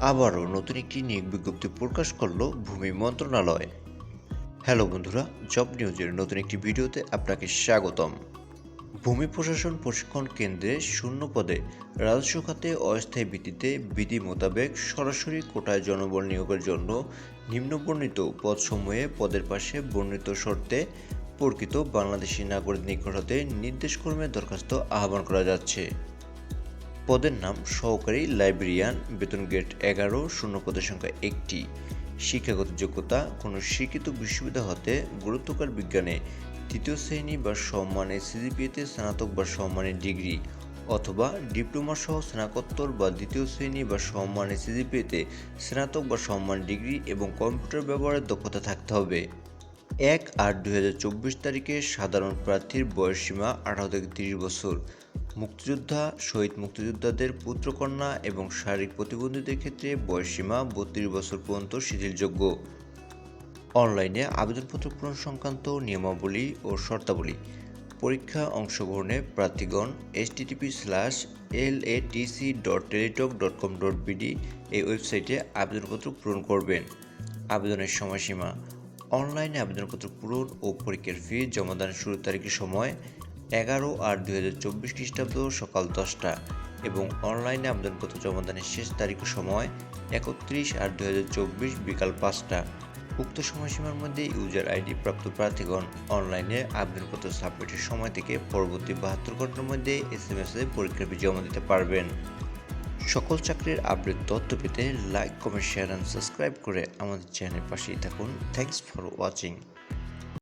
আবারও নতুন একটি নিয়োগ বিজ্ঞপ্তি প্রকাশ করল ভূমি মন্ত্রণালয়। হ্যালো বন্ধুরা, জব নিউজের নতুন একটি ভিডিওতে আপনাকে স্বাগতম। ভূমি প্রশাসন প্রশিক্ষণ কেন্দ্রে শূন্য পদে রাজস্ব খাতে অস্থায়ী ভিত্তিতে বিধি মোতাবেক সরাসরি কোটায় জনবল নিয়োগের জন্য নিম্নবর্ণিত পদসমূহে পদের পাশে বর্ণিত শর্তে প্রকৃত বাংলাদেশি নাগরিক নিকট হতে দরখাস্ত আহ্বান করা যাচ্ছে। পদের নাম সহকারী লাইব্রেরিয়ান, বেতন গেট এগারো, শূন্য পদের সংখ্যা একটি। শিক্ষাগত যোগ্যতা, কোনো শিক্ষিত বিশ্ববিদ্যালয় হতে গুরুত্বকার বিজ্ঞানে তৃতীয় শ্রেণি বা সম্মানের সিজিপিএতে স্নাতক বা সম্মানের ডিগ্রি অথবা ডিপ্লোমা সহ স্নাতকোত্তর বা দ্বিতীয় শ্রেণি বা সম্মানের সিজিপিএতে স্নাতক বা সম্মান ডিগ্রি এবং কম্পিউটার ব্যবহারের দক্ষতা থাকতে হবে। এক আট চব্বিশ তারিখে সাধারণ প্রার্থীর বয়সসীমা আঠারো থেকে তিরিশ বছর। মুক্তিযোদ্ধা, শহীদ মুক্তিযোদ্ধাদের পুত্রকন্যা এবং শারীরিক প্রতিবন্ধীদের ক্ষেত্রে বয়সসীমা বত্রিশ বছর পর্যন্ত শিথিলযোগ্য। অনলাইনে আবেদনপত্র পূরণ সংক্রান্ত নিয়মাবলী ও শর্তাবলী। পরীক্ষা অংশগ্রহণে প্রার্থীগণ HTTP slash L A TC dot Teletalk dot com dot BD এই ওয়েবসাইটে আবেদনপত্র পূরণ করবেন। আবেদনের সময়সীমা। অনলাইনে আবেদনপত্র পূরণ ও পরীক্ষার ফি জমাদানের শুরুর তারিখের সময় এগারো আট দুই হাজার চব্বিশ খ্রিস্টাব্দ সকাল দশটা এবং অনলাইনে আবেদনপত্র জমাদানের শেষ তারিখ সময় একত্রিশ আট দুই হাজার চব্বিশ বিকাল পাঁচটা। উক্ত সময়সীমার মধ্যে ইউজার আইডি প্রাপ্ত প্রার্থীগণ অনলাইনে আবেদনপত্র সাবমিটের সময় থেকে পরবর্তী বাহাত্তর ঘণ্টার মধ্যে এস এম এস এ পরীক্ষার জমা দিতে পারবেন। সকল চাকরির আপডেট তথ্য পেতে like, comment, share and subscribe করে আমাদের চ্যানেলের পাশেই থাকুন। Thanks for watching